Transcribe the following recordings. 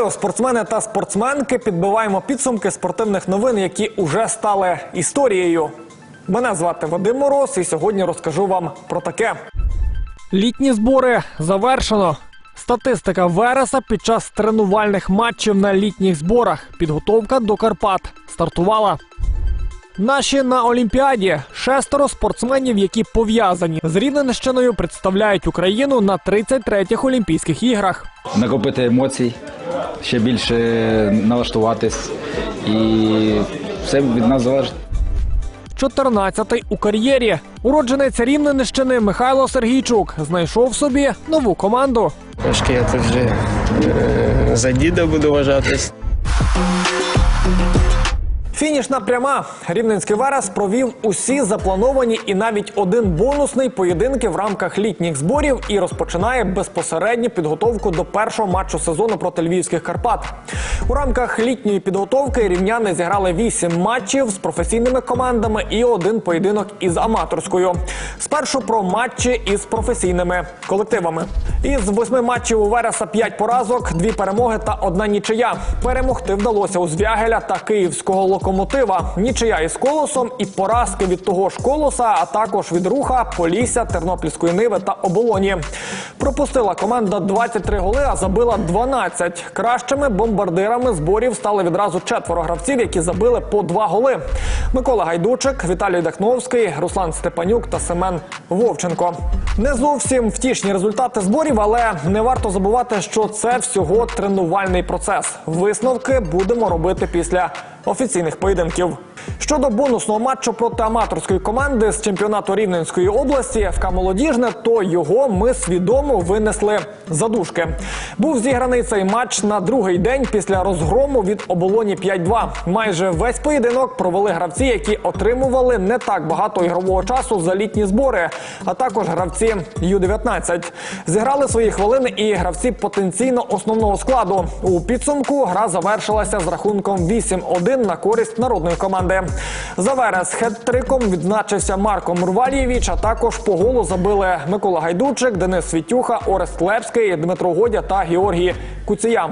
Вітаю, спортсмени та спортсменки. Підбиваємо підсумки спортивних новин, які уже стали історією. Мене звати Вадим Мороз, і сьогодні розкажу вам про таке. Літні збори завершено. Статистика Вереса під час тренувальних матчів на літніх зборах. Підготовка до Карпат стартувала. Наші на Олімпіаді шестеро спортсменів, які пов'язані з Рівненщиною, представляють Україну на 33-х Олімпійських іграх. накопити емоцій, ще більше налаштуватись. І все від нас залежить. 14-й у кар'єрі. Уродженець Рівненщини Михайло Сергійчук знайшов собі нову команду. Трошки я тут вже е, за діда буду вважатись. Фінішна пряма. Рівненський Верес провів усі заплановані і навіть один бонусний поєдинки в рамках літніх зборів і розпочинає безпосередню підготовку до першого матчу сезону проти львівських Карпат. У рамках літньої підготовки рівняни зіграли вісім матчів з професійними командами і один поєдинок із аматорською. Спершу про матчі із професійними колективами. Із восьми матчів у Вереса п'ять поразок, дві перемоги та одна нічия. Перемогти вдалося у Звягеля та київського локомотива. Нічия із колосом і поразки від того ж колоса, а також від руха, Полісся, Тернопільської Ниви та оболоні. Пропустила команда 23 голи, а забила 12. Кращими бомбардирами зборів стали відразу четверо гравців, які забили по два голи. Микола Гайдучик, Віталій Дахновський, Руслан Степанюк та Семен Вовченко. Не зовсім втішні результати зборів, але не варто забувати, що це всього тренувальний процес. Висновки будемо робити після офіційних поєдинків. Щодо бонусного матчу проти аматорської команди з чемпіонату Рівненської області ФК Молодіжне, то його ми свідомо винесли за дужки. Був зіграний цей матч на другий день після розгрому від оболоні 5-2. Майже весь поєдинок провели гравці, які отримували не так багато ігрового часу за літні збори, а також гравці Ю-19. Зіграли свої хвилини і гравці потенційно основного складу. У підсумку гра завершилася з рахунком 8-1 на користь народної команди. За Верес хет-триком відзначився Марко Мурвалієвич, а також по голу забили Микола Гайдучик, Денис Світюха, Орест Лепський, Дмитро Годя та Георгій Куція.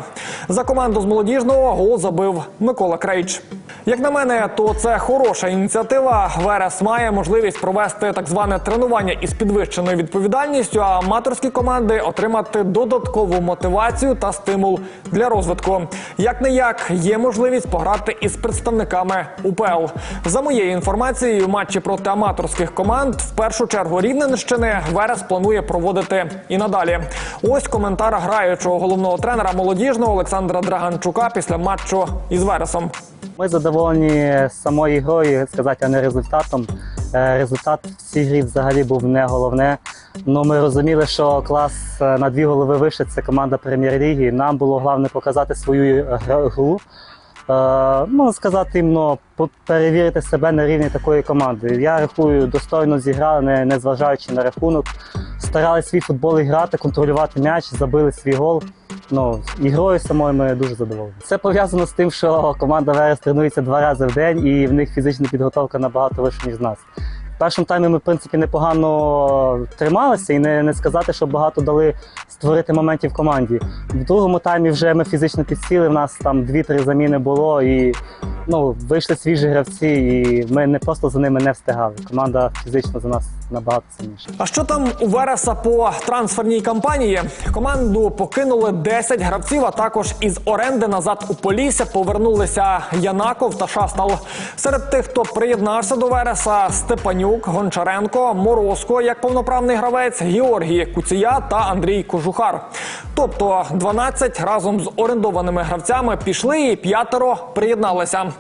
За команду з молодіжного гол забив Микола Крейч. Як на мене, то це хороша ініціатива. Верес має можливість провести так зване тренування із підвищеною відповідальністю, а аматорські команди отримати додаткову мотивацію та стимул для розвитку. Як не як є можливість пограти із представниками УПЛ. За моєю інформацією, матчі проти аматорських команд в першу чергу Рівненщини Верес планує проводити і надалі. Ось коментар граючого головного тренера молодіжного Олександра Драганчука після матчу із Вересом. Ми задоволені самою грою, сказати, а не результатом. Е, Результат в цій грі взагалі був не головне. Ну, ми розуміли, що клас е, на дві голови вище це команда прем'єр-ліги. Нам було головне показати свою е, гру. Е, Можна сказати, іменно по- перевірити себе на рівні такої команди. Я рахую, достойно зіграли, не, не зважаючи на рахунок. Старали свій футбол грати, контролювати м'яч, забили свій гол. Ну, ігрою самою ми дуже задоволені. Це пов'язано з тим, що команда Верес тренується два рази в день, і в них фізична підготовка набагато вища, ніж в нас. Першому таймі ми, в принципі, непогано трималися і не, не сказати, що багато дали створити моментів команді. В другому таймі вже ми фізично підсіли, в нас там дві-три заміни було, і ну, вийшли свіжі гравці, і ми не просто за ними не встигали. Команда фізично за нас набагато сильніша. А що там у Вереса по трансферній кампанії? Команду покинули 10 гравців, а також із оренди назад у Полісся повернулися Янаков та Шастал. Серед тих, хто приєднався до Вереса, Степанюк, Гончаренко, Морозко як повноправний гравець, Георгій Куція та Андрій Кожухар. Тобто 12 разом з орендованими гравцями пішли і п'ятеро приєдналися.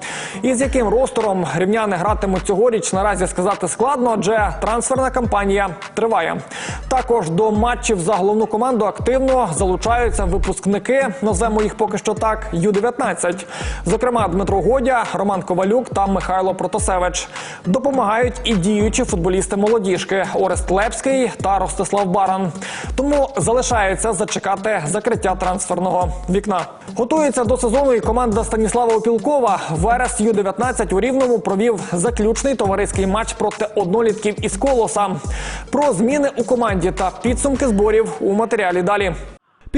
І з яким ростором рівняни гратимуть цьогоріч, наразі сказати складно, адже трансферна кампанія триває. Також до матчів за головну команду активно залучаються випускники. Назвемо їх поки що так. Ю-19. Зокрема, Дмитро Годя, Роман Ковалюк та Михайло Протасевич. Допомагають і діючі футболісти молодіжки Орест Лепський та Ростислав Баран. Тому залишається зачекати закриття трансферного вікна. Готується до сезону і команда Станіслава Опілкова. Верес Ю-19 у Рівному провів заключний товариський матч проти однолітків із Колоса. Про зміни у команді та підсумки зборів у матеріалі далі.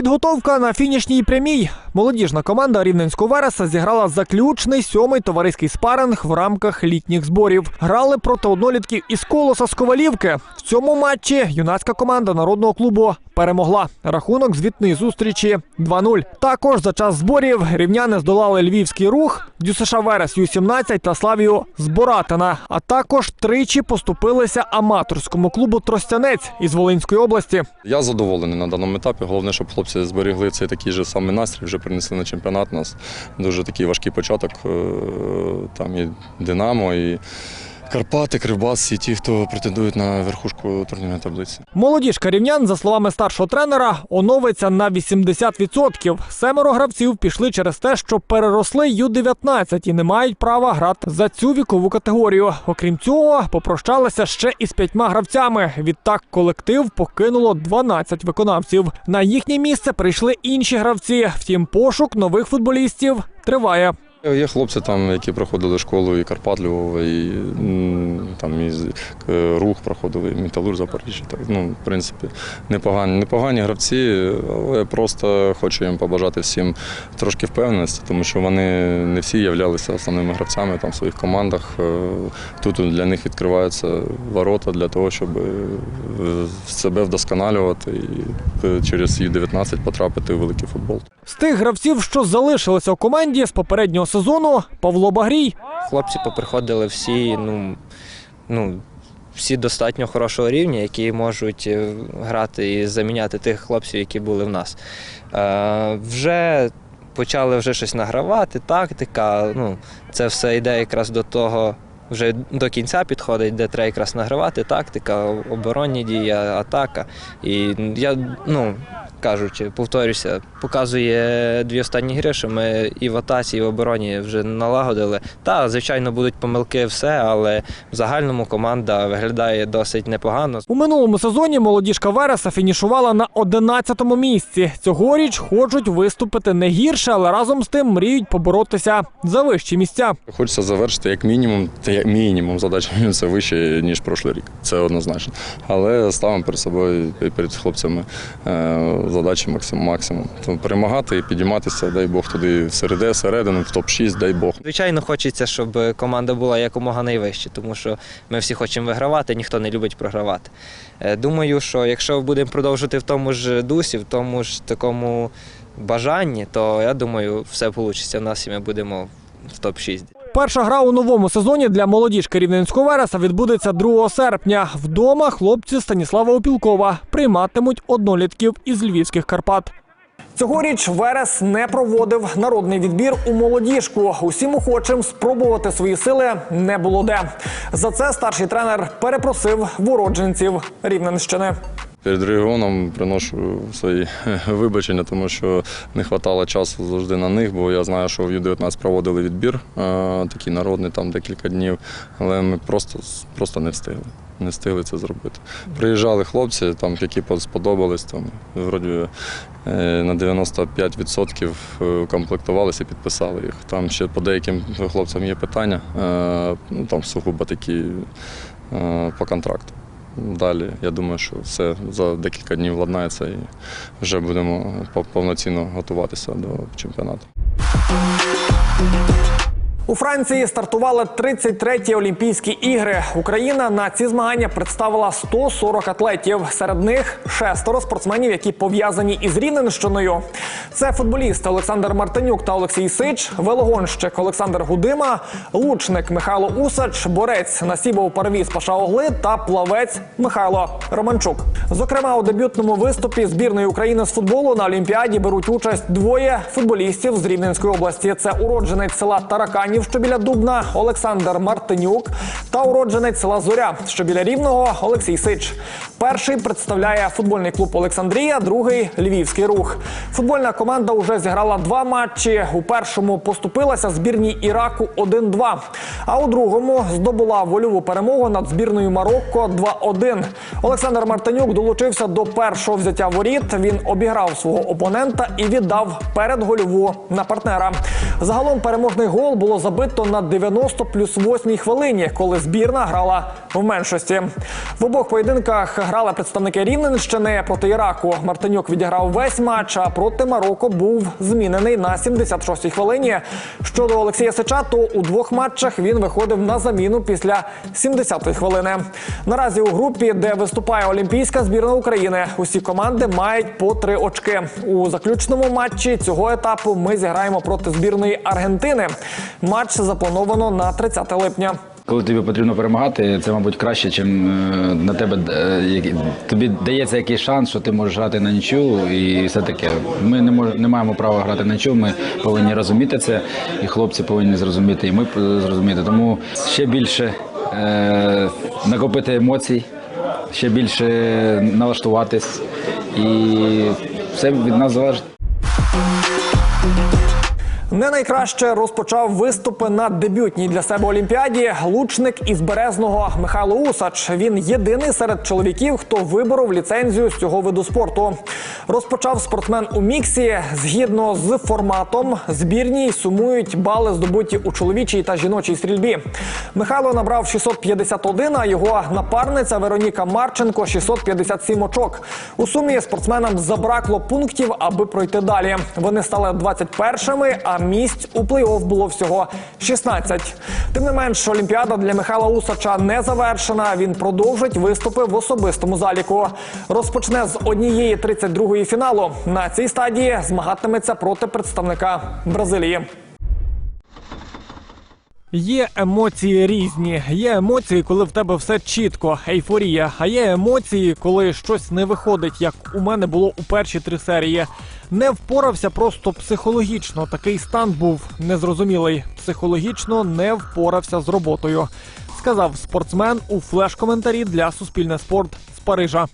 Підготовка на фінішній прямій. Молодіжна команда Рівненського Вереса зіграла заключний сьомий товариський спаринг в рамках літніх зборів. Грали проти однолітків із колоса з Ковалівки. В цьому матчі юнацька команда народного клубу перемогла. Рахунок звітної зустрічі 2-0. Також за час зборів рівняни здолали львівський рух, ДЮСШ Верес Ю-17 та Славію з Боратина. А також тричі поступилися аматорському клубу Тростянець із Волинської області. Я задоволений на даному етапі. Головне, щоб хлопці зберегли цей такий же самий настрій, вже принесли на чемпіонат. У нас дуже такий важкий початок. Е, Там і Динамо, і Карпати, Кривбас, і ті, хто претендують на верхушку турнірної таблиці. Молодіжка рівнян, за словами старшого тренера, оновиться на 80%. Семеро гравців пішли через те, що переросли Ю-19 і не мають права грати за цю вікову категорію. Окрім цього, попрощалися ще із п'ятьма гравцями. Відтак колектив покинуло 12 виконавців. На їхнє місце прийшли інші гравці. Втім, пошук нових футболістів триває. Є хлопці, там, які проходили школу і Карпат Львова, і там і е, рух проходили, і Металург Запоріжжя. Так, ну, в принципі, непогані, непогані гравці, але просто хочу їм побажати всім трошки впевненості, тому що вони не всі являлися основними гравцями там, в своїх командах. Е, Тут для них відкриваються ворота для того, щоб е, себе вдосконалювати і е, через Ю-19 потрапити у великий футбол. З тих гравців, що залишилися у команді з попереднього сезону, Павло Багрій Хлопці поприходили всі, ну, ну, всі достатньо хорошого рівня, які можуть е, грати і заміняти тих хлопців, які були в нас. Е, вже почали вже щось награвати, тактика. Ну, це все йде якраз до того. Вже до кінця підходить, де треба якраз награвати тактика, оборонні дії, атака. І я, ну, кажучи, повторюся, показує дві останні гри, що ми і в атаці, і в обороні вже налагодили. Та, звичайно, будуть помилки, все, але в загальному команда виглядає досить непогано. У минулому сезоні молодіжка Вереса фінішувала на 11-му місці. Цьогоріч хочуть виступити не гірше, але разом з тим мріють поборотися за вищі місця. Хочеться завершити як мінімум, та як мінімум задача це вище, ніж прошлий рік. Це однозначно. Але ставимо перед собою і перед хлопцями е, задачі максимум. Тому перемагати і підійматися, дай Бог туди всереди, середину, в топ-6, дай Бог. Звичайно, хочеться, щоб команда була якомога найвище, тому що ми всі хочемо вигравати, ніхто не любить програвати. Е, Думаю, що якщо будемо продовжувати в тому ж дусі, в тому ж такому бажанні, то я думаю, все вийде в нас і ми будемо в топ-6. Перша гра у новому сезоні для молодіжки Рівненського Вереса відбудеться 2 серпня. Вдома хлопці Станіслава Опілкова прийматимуть однолітків із львівських Карпат. Цьогоріч Верес не проводив народний відбір у молодіжку. Усім охочим спробувати свої сили не було де. За це старший тренер перепросив в уродженців Рівненщини. Перед регіоном приношу свої вибачення, тому що не вистачало часу завжди на них, бо я знаю, що в Ю-19 проводили відбір, е, такий народний, там декілька днів, але ми просто, просто не встигли. Не встигли це зробити. Приїжджали хлопці, там, які сподобались, там, вроді е, на 95% комплектувалися підписали їх. Там ще по деяким хлопцям є питання, е, ну, там сугубо такі е, по контракту. Далі, я думаю, що все за декілька днів владнається і вже будемо повноцінно готуватися до чемпіонату. У Франції стартували 33-ті Олімпійські ігри. Україна на ці змагання представила 140 атлетів. Серед них шестеро спортсменів, які пов'язані із Рівненщиною. Це футболісти Олександр Мартинюк та Олексій Сич, велогонщик Олександр Гудима, лучник Михайло Усач, борець Насібов Парвіз Пашаогли та плавець Михайло Романчук. Зокрема, у дебютному виступі збірної України з футболу на Олімпіаді беруть участь двоє футболістів з Рівненської області. Це уродженець села Тараканів, що біля Дубна, Олександр Мартинюк, та уродженець села Зоря, що біля Рівного Олексій Сич. Перший представляє футбольний клуб Олександрія, другий Львівський рух. Футбольна команда вже зіграла два матчі. У першому поступилася збірній Іраку 1-2, а у другому здобула вольову перемогу над збірною Марокко 2-1. Олександр Мартинюк долучився до першого взяття воріт. Він обіграв свого опонента і віддав передгольову на партнера. Загалом переможний гол було забито на 90 плюс 8 хвилині, коли збірна грала в меншості. В обох поєдинках грали представники Рівненщини проти Іраку. Мартинюк відіграв весь матч, а проти Марокко був змінений на 76-й хвилині. Щодо Олексія Сича, то у двох матчах він виходив на заміну після 70-ї хвилини. Наразі у групі, де виступає Олімпійська збірна України, усі команди мають по три очки. У заключному матчі цього етапу ми зіграємо проти збірної Аргентини. Матч заплановано на 30 липня. Коли тобі потрібно перемагати, це, мабуть, краще, чим е, на тебе е, тобі дається якийсь шанс, що ти можеш грати на нічу, і все таке. Ми не мож, не маємо права грати на нічу. Ми повинні розуміти це, і хлопці повинні зрозуміти, і ми зрозуміти. Тому ще більше е, накопити емоцій, ще більше налаштуватись, і все від нас залежить. Не найкраще розпочав виступи на дебютній для себе олімпіаді лучник із березного Михайло Усач. Він єдиний серед чоловіків, хто виборов ліцензію з цього виду спорту. Розпочав спортсмен у міксі. Згідно з форматом, збірні сумують бали, здобуті у чоловічій та жіночій стрільбі. Михайло набрав 651, а його напарниця Вероніка Марченко 657 очок. У сумі спортсменам забракло пунктів, аби пройти далі. Вони стали 21-ми, а місць у плей-офф було всього 16. Тим не менш, Олімпіада для Михайла Усача не завершена. Він продовжить виступи в особистому заліку. Розпочне з однієї 32-ї фіналу. На цій стадії змагатиметься проти представника Бразилії. Є емоції різні. Є емоції, коли в тебе все чітко, ейфорія. А є емоції, коли щось не виходить, як у мене було у перші три серії. Не впорався просто психологічно. Такий стан був незрозумілий. Психологічно не впорався з роботою. Сказав спортсмен у флеш-коментарі для Суспільне спорт з Парижа.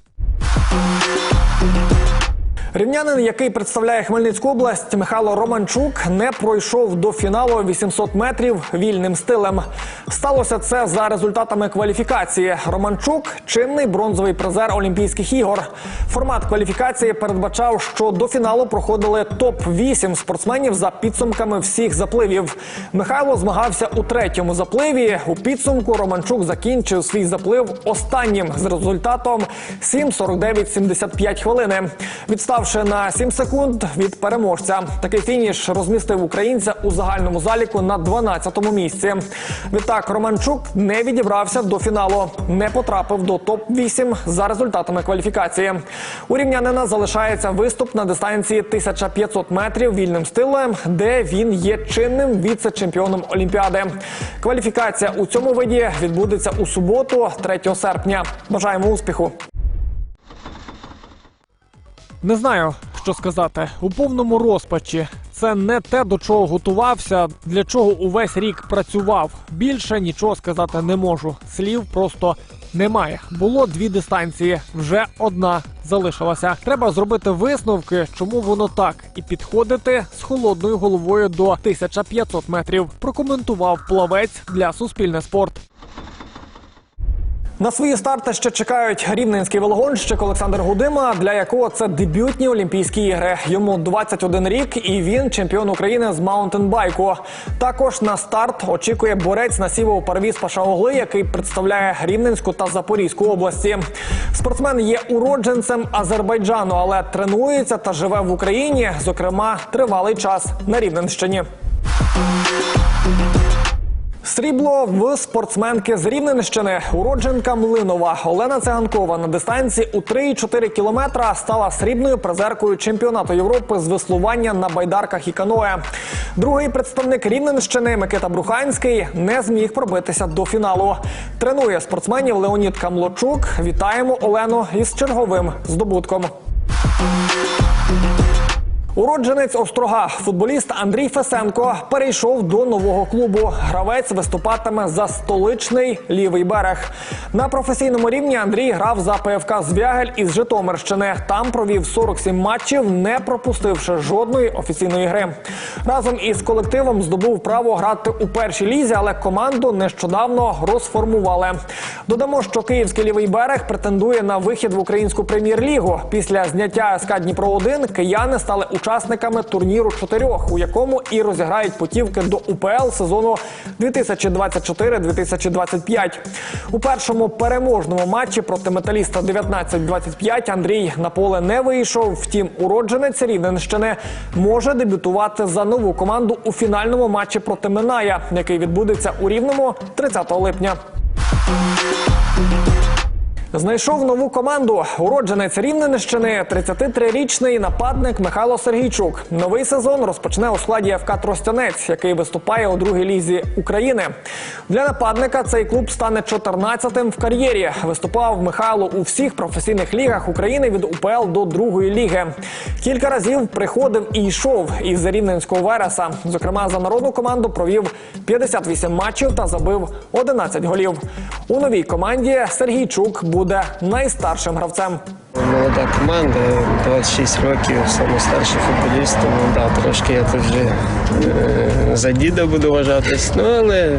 Рівнянин, який представляє Хмельницьку область, Михайло Романчук не пройшов до фіналу 800 метрів вільним стилем. Сталося це за результатами кваліфікації. Романчук чинний бронзовий призер Олімпійських ігор. Формат кваліфікації передбачав, що до фіналу проходили топ 8 спортсменів за підсумками всіх запливів. Михайло змагався у третьому запливі. У підсумку Романчук закінчив свій заплив останнім з результатом 7.49.75 хвилини. Відставши на 7 секунд від переможця. Такий фініш розмістив українця у загальному заліку на 12-му місці. Відтак Романчук не відібрався до фіналу, не потрапив до топ 8 за результатами кваліфікації. У рівнянина залишається виступ на дистанції 1500 метрів вільним стилем, де він є чинним віце-чемпіоном Олімпіади. Кваліфікація у цьому виді відбудеться у суботу, 3 серпня. Бажаємо успіху. Не знаю, що сказати. У повному розпачі. Це не те, до чого готувався, для чого увесь рік працював. Більше нічого сказати не можу. Слів просто немає. Було дві дистанції, вже одна залишилася. Треба зробити висновки, чому воно так, і підходити з холодною головою до 1500 метрів. Прокоментував плавець для Суспільне спорт. На свої старти ще чекають рівненський велогонщик Олександр Гудима, для якого це дебютні Олімпійські ігри. Йому 21 рік, і він чемпіон України з маунтенбайку. Також на старт очікує борець на сіву Парвіз Пашаогли, який представляє Рівненську та Запорізьку області. Спортсмен є уродженцем Азербайджану, але тренується та живе в Україні, зокрема, тривалий час на Рівненщині. Срібло в спортсменки з Рівненщини. Уродженка Млинова Олена Циганкова на дистанції у 3,4 кілометра стала срібною призеркою чемпіонату Європи з веслування на байдарках і каное. Другий представник Рівненщини Микита Бруханський не зміг пробитися до фіналу. Тренує спортсменів Леонід Камлочук. Вітаємо Олену із черговим здобутком. Уродженець Острога, футболіст Андрій Фесенко, перейшов до нового клубу. Гравець виступатиме за столичний лівий берег. На професійному рівні Андрій грав за ПФК Звягель із Житомирщини. Там провів 47 матчів, не пропустивши жодної офіційної гри. Разом із колективом здобув право грати у першій лізі, але команду нещодавно розформували. Додамо, що київський лівий берег претендує на вихід в українську прем'єр-лігу. Після зняття СК Дніпро 1 кияни стали учасниками учасниками турніру чотирьох, у якому і розіграють путівки до УПЛ сезону 2024-2025. У першому переможному матчі проти металіста 19-25 Андрій на поле не вийшов. Втім, уродженець Рівненщини може дебютувати за нову команду у фінальному матчі проти Миная, який відбудеться у Рівному 30 липня. Знайшов нову команду. Уродженець Рівненщини, 33-річний нападник Михайло Сергійчук. Новий сезон розпочне у складі ФК Тростянець, який виступає у другій лізі України. Для нападника цей клуб стане 14-тим в кар'єрі. Виступав Михайло у всіх професійних лігах України від УПЛ до другої ліги. Кілька разів приходив і йшов із рівненського Вереса. Зокрема, за народну команду провів 58 матчів та забив 11 голів. У новій команді Сергійчук буде найстаршим гравцем. Молода команда, 26 років, самий старший футболіст, тому да, трошки я тут вже е, за діда буду вважатись. Ну, але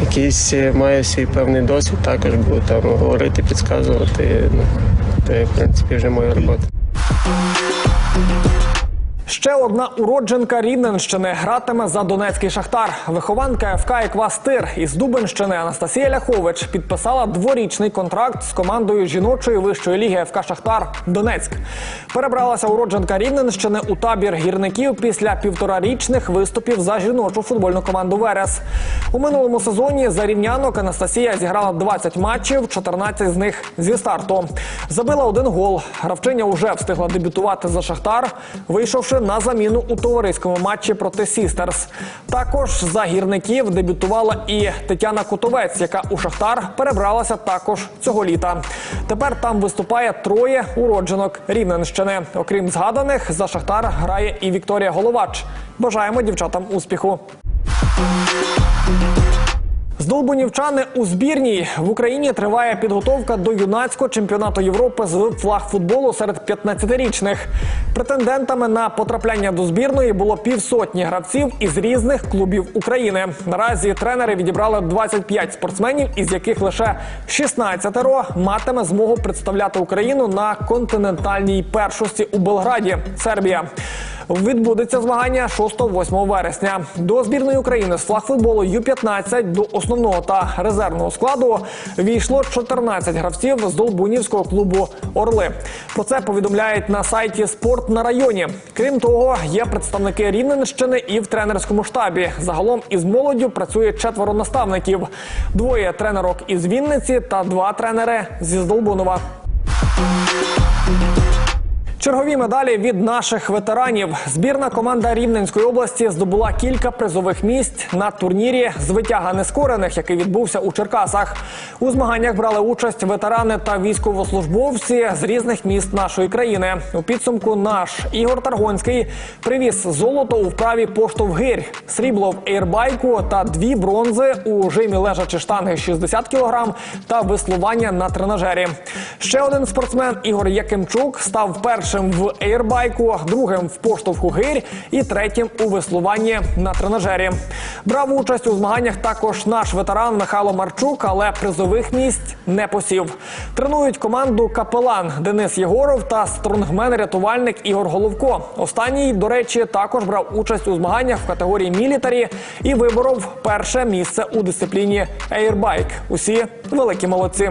якийсь е, маю свій певний досвід, також буду там говорити, підказувати. Ну, це, в принципі, вже моя робота. Ще одна уродженка Рівненщини гратиме за Донецький шахтар. Вихованка ФК Еквастир із Дубенщини Анастасія Ляхович підписала дворічний контракт з командою жіночої вищої ліги ФК Шахтар Донецьк. Перебралася уродженка Рівненщини у табір гірників після півторарічних виступів за жіночу футбольну команду Верес. У минулому сезоні за рівнянок Анастасія зіграла 20 матчів, 14 з них зі старту. Забила один гол. Гравчиня уже встигла дебютувати за Шахтар, вийшовши на заміну у товариському матчі проти Сістерс. Також за гірників дебютувала і Тетяна Кутовець, яка у Шахтар перебралася також цього літа. Тепер там виступає троє уродженок Рівненщини. Окрім згаданих, за Шахтар грає і Вікторія Головач. Бажаємо дівчатам успіху. Здолбунівчани у збірній в Україні триває підготовка до юнацького чемпіонату Європи з флагфутболу серед 15-річних. Претендентами на потрапляння до збірної було півсотні гравців із різних клубів України. Наразі тренери відібрали 25 спортсменів, із яких лише 16 матиме змогу представляти Україну на континентальній першості у Белграді, Сербія. Відбудеться змагання 6-8 вересня. До збірної України з флагфутболу Ю-15 до основного та резервного складу війшло 14 гравців з Долбунівського клубу Орли. Про це повідомляють на сайті Спорт на районі. Крім того, є представники Рівненщини і в тренерському штабі. Загалом із молоддю працює четверо наставників: двоє тренерок із Вінниці та два тренери зі Здолбунова. Чергові медалі від наших ветеранів. Збірна команда Рівненської області здобула кілька призових місць на турнірі з витяга нескорених, який відбувся у Черкасах. У змаганнях брали участь ветерани та військовослужбовці з різних міст нашої країни. У підсумку наш Ігор Таргонський привіз золото у вправі поштовхгирь, срібло в ейрбайку та дві бронзи у жимі лежачі штанги 60 кг та веслування на тренажері. Ще один спортсмен Ігор Якимчук став першим в ейрбайку, другим в поштовху гирь і третім у веслуванні на тренажері. Брав участь у змаганнях також наш ветеран Михайло Марчук, але призових місць не посів. Тренують команду капелан Денис Єгоров та стронгмен-рятувальник Ігор Головко. Останній, до речі, також брав участь у змаганнях в категорії мілітарі і виборов перше місце у дисципліні ейрбайк. Усі великі молодці.